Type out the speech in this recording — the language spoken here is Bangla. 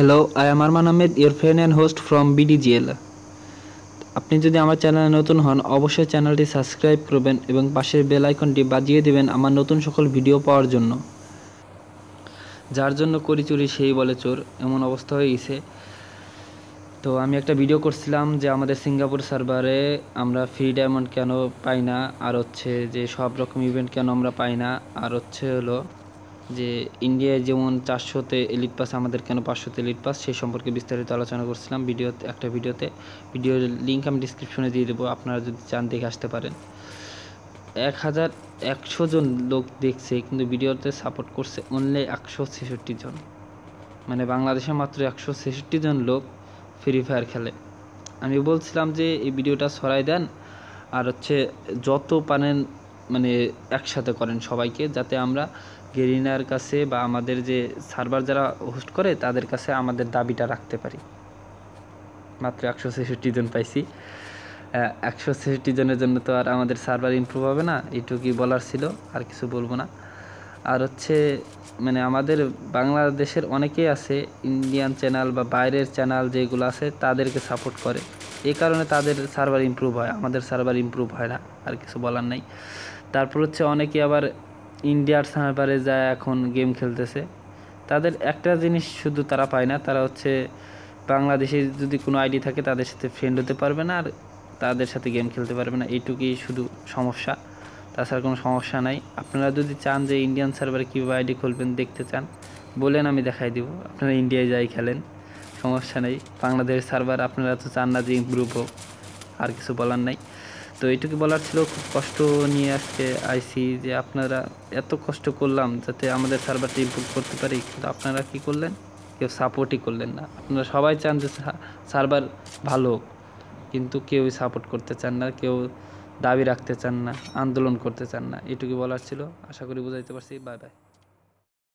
Hello I am Arman Ahmed your friend and host from BDGL আপনি যদি আমার চ্যানেলে নতুন হন, অবশ্যই চ্যানেলটি সাবস্ক্রাইব করবেন এবং পাশের বেল আইকনটি বাজিয়ে দেবেন আমার নতুন সকল ভিডিও পাওয়ার জন্য। যার জন্য করি চুরি, সেই বলে চোর, এমন অবস্থা হয়ে গেছে। তো আমি একটা ভিডিও করছিলাম যে আমাদের সিঙ্গাপুর সার্ভারে আমরা ফ্রি ডায়মন্ড কেন পাই না, আর হচ্ছে যে সব রকম ইভেন্ট কেন আমরা পাই না, আর হচ্ছে হলো যে ইন্ডিয়ায় যেমন চারশোতে এলিট পাস আমাদের কেন পাঁচশোতে এলিট পাস সেই সম্পর্কে বিস্তারিত আলোচনা করছিলাম ভিডিওতে একটা ভিডিওতে ভিডিওর লিঙ্ক আমি ডিসক্রিপশনে দিয়ে দেবো, আপনারা যদি চান দেখে আসতে পারেন। এক হাজার একশো জন লোক দেখছে, কিন্তু ভিডিওতে সাপোর্ট করছে অনলি একশো ছেষট্টি জন। মানে বাংলাদেশে মাত্র একশো ছেষট্টি জন লোক ফ্রি ফায়ার খেলে। আমি বলছিলাম যে, এই ভিডিওটা সরাই দেন, আর হচ্ছে যত পারেন মানে একসাথে করেন সবাইকে যাতে আমরা গেরিনার কাছে বা আমাদের যে সার্ভার যারা হোস্ট করে তাদের কাছে আমাদের দাবিটা রাখতে পারি। মাত্র একশো ছেষট্টি জন পাইছি। একশো ছেষট্টি জনের জন্য তো আর আমাদের সার্ভার ইমপ্রুভ হবে না এইটুকুই বলার ছিল, আর কিছু বলব না। আর হচ্ছে মানে আমাদের বাংলাদেশের অনেকেই আছে ইন্ডিয়ান চ্যানেল বা বাইরের চ্যানেল যেগুলো আছে, তাদেরকে সাপোর্ট করে। এই কারণে তাদের সার্ভার ইমপ্রুভ হয়, আমাদের সার্ভার ইমপ্রুভ হয় না, আর কিছু বলার নেই। তারপর হচ্ছে অনেকে আবার ইন্ডিয়ার সার্ভারে যায় এখন গেম খেলতেছে। তাদের একটা জিনিস শুধু তারা পায় না, তারা হচ্ছে বাংলাদেশে যদি কোনো আইডি থাকে তাদের সাথে ফ্রেন্ড হতে পারবে না, আর তাদের সাথে গেম খেলতে পারবে না। এইটুকুই শুধু সমস্যা। তাছাড়া কোনো সমস্যা নাই। আপনারা যদি চান যে ইন্ডিয়ান সার্ভারে কীভাবে আইডি খুলবেন, দেখতে চান, বলেন আমি দেখাই দিব। আপনারা ইন্ডিয়ায় যাই খেলেন, সমস্যা নেই। বাংলাদেশের সার্ভার আপনারা তো চান না যে ইম্প্রুভ হোক, আর কিছু বলার নাই। তো এইটুকু বলার ছিল, খুব কষ্ট নিয়ে আজকে আইসি যে আপনারা এত কষ্ট করলাম যাতে আমাদের সার্ভারটা ইম্প্রুভ করতে পারি, কিন্তু আপনারা কি করলেন? কেউ সাপোর্টই করলেন না। আপনারা সবাই চান যে সার্ভার ভালো কিন্তু কেউই সাপোর্ট করতে চান না, কেউ দাবি রাখতে চান না, আন্দোলন করতে চান না। এটুকু বলার ছিল। আশা করি বুঝাইতে পারছি। Bye bye.